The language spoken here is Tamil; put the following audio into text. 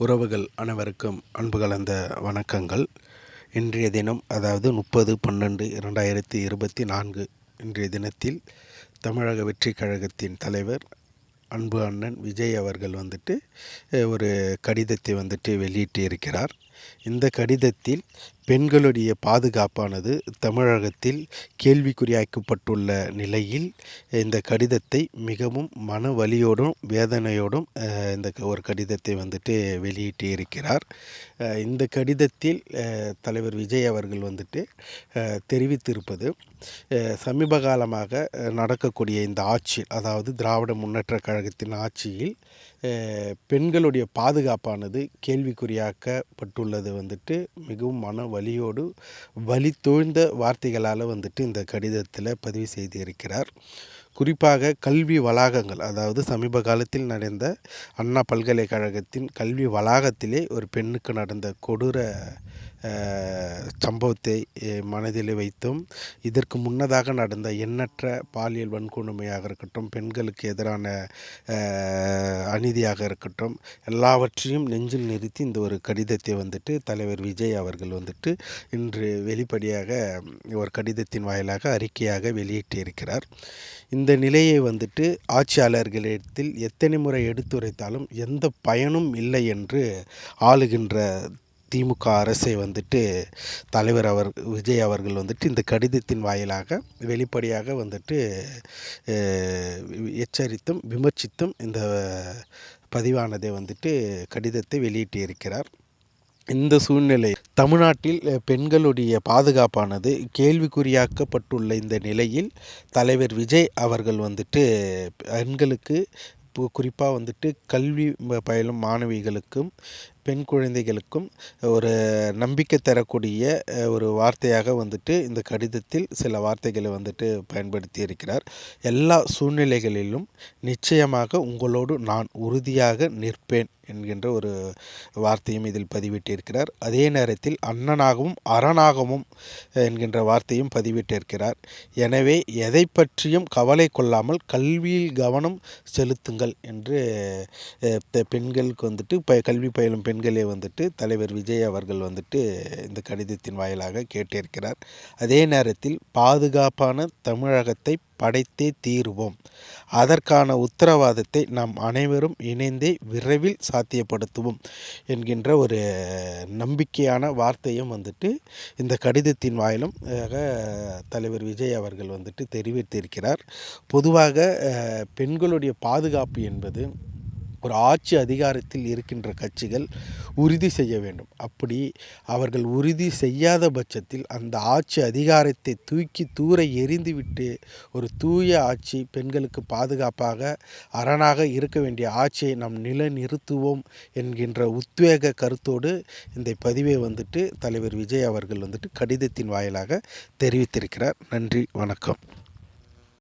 உறவுகள் அனைவருக்கும் அன்பு கலந்த வணக்கங்கள். இன்றைய தினம் அதாவது முப்பது பன்னெண்டு இரண்டாயிரத்தி இருபத்தி நான்கு இன்றைய தினத்தில் தமிழக வெற்றி கழகத்தின் தலைவர் அன்பு அண்ணன் விஜய் அவர்கள் வந்துட்டு ஒரு கடிதத்தை வந்துட்டு வெளியிட்டு இருக்கிறார் இந்த கடிதத்தில் பெண்களுடைய பாதுகாப்பானது தமிழகத்தில் கேள்விக்குறியாக்கப்பட்டுள்ள நிலையில் இந்த கடிதத்தை மிகவும் மன வலியோடும் வேதனையோடும் இந்த ஒரு கடிதத்தை வந்துட்டு வெளியிட்டு இருக்கிறார் இந்த கடிதத்தில் தலைவர் விஜய் அவர்கள் வந்துட்டு தெரிவித்திருப்பது சமீப காலமாக நடக்கக்கூடிய இந்த ஆட்சி அதாவது திராவிட முன்னேற்ற கழகத்தின் ஆட்சியில் பெண்களுடைய பாதுகாப்பானது கேள்விக்குறியாக்கப்பட்டுள்ளது வந்துட்டு மிகவும் மன வழியோடு வலி தோழ்ந்த வார்த்தைகளால் வந்துட்டு இந்த கடிதத்தில் பதிவு செய்திருக்கிறார். குறிப்பாக கல்வி வளாகங்கள் அதாவது சமீப காலத்தில் நடந்த அண்ணா பல்கலைக்கழகத்தின் கல்வி வளாகத்திலே ஒரு பெண்ணுக்கு நடந்த கொடூர சம்பவத்தை மனதில் வைத்தும் இதற்கு முன்னதாக நடந்த எண்ணற்ற பாலியல் வன்கொடுமையாக இருக்கட்டும் பெண்களுக்கு எதிரான அநீதியாக இருக்கட்டும் எல்லாவற்றையும் நெஞ்சில் நிறுத்தி இந்த ஒரு கடிதத்தை வந்துட்டு தலைவர் விஜய் அவர்கள் வந்துட்டு இன்று வெளிப்படையாக ஒரு கடிதத்தின் வாயிலாக அறிக்கையாக வெளியிட்டிருக்கிறார். இந்த இந்த நிலையை வந்துட்டு ஆட்சியாளர்களிடத்தில் எத்தனை முறை எடுத்துரைத்தாலும் எந்த பயனும் இல்லை என்று ஆளுகின்ற திமுக அரசை வந்துட்டு தலைவர் அவர் விஜய் அவர்கள் வந்துட்டு இந்த கடிதத்தின் வாயிலாக வெளிப்படையாக வந்துட்டு எச்சரித்தும் விமர்சித்தும் இந்த பதிவானதை வந்துட்டு கடிதத்தை வெளியிட்டு இருக்கிறார் இந்த சூழ்நிலை தமிழ்நாட்டில் பெண்களுடைய பாதுகாப்பானது கேள்விக்குறியாக்கப்பட்டுள்ள இந்த நிலையில் தலைவர் விஜய் அவர்கள் வந்துட்டு பெண்களுக்கு குறிப்பாக வந்துட்டு கல்வி பயிலும் மாணவிகளுக்கும் பெண் குழந்தைகளுக்கும் ஒரு நம்பிக்கை தரக்கூடிய ஒரு வார்த்தையாக வந்துட்டு இந்த கடிதத்தில் சில வார்த்தைகளை வந்துட்டு பயன்படுத்தி இருக்கிறார் எல்லா சூழ்நிலைகளிலும் நிச்சயமாக உங்களோடு நான் உறுதியாக நிற்பேன் என்கின்ற ஒரு வார்த்தையும் இதில் பதிவிட்டிருக்கிறார். அதே நேரத்தில் அண்ணனாகவும் அரணாகவும் என்கின்ற வார்த்தையும் பதிவிட்டிருக்கிறார். எனவே எதை பற்றியும் கவலை கொள்ளாமல் கல்வியில் கவனம் செலுத்துங்கள் என்று பெண்களுக்கு வந்துட்டு ப கல்வி பயிலும் பெண்களே வந்துட்டு தலைவர் விஜய் அவர்கள் வந்துட்டு இந்த கடிதத்தின் வாயிலாக கேட்டிருக்கிறார். அதே நேரத்தில் பாதுகாப்பான தமிழகத்தை படைத்தே தீருவோம். அதற்கான உத்தரவாதத்தை நாம் அனைவரும் இணைந்தே விரைவில் சாத்தியப்படுத்துவோம் என்கின்ற ஒரு நம்பிக்கையான வார்த்தையும் வந்துட்டு இந்த கடிதத்தின் வாயிலும் தலைவர் விஜய் அவர்கள் வந்துட்டு தெரிவித்திருக்கிறார். பொதுவாக பெண்களுடைய பாதுகாப்பு என்பது ஒரு ஆட்சி அதிகாரத்தில் இருக்கின்ற கட்சிகள் உறுதி செய்ய வேண்டும். அப்படி அவர்கள் உறுதி செய்யாத பட்சத்தில் அந்த ஆட்சி அதிகாரத்தை தூக்கி தூர எரிந்துவிட்டு ஒரு தூய ஆட்சி பெண்களுக்கு பாதுகாப்பாக அரணாக இருக்க வேண்டிய ஆட்சியை நாம் நிலைநிறுத்துவோம் என்கின்ற உத்வேக கருத்தோடு இந்த பதிவை வந்துட்டு தலைவர் விஜய் அவர்கள் வந்துட்டு கடிதத்தின் வாயிலாக தெரிவித்திருக்கிறார். நன்றி வணக்கம்.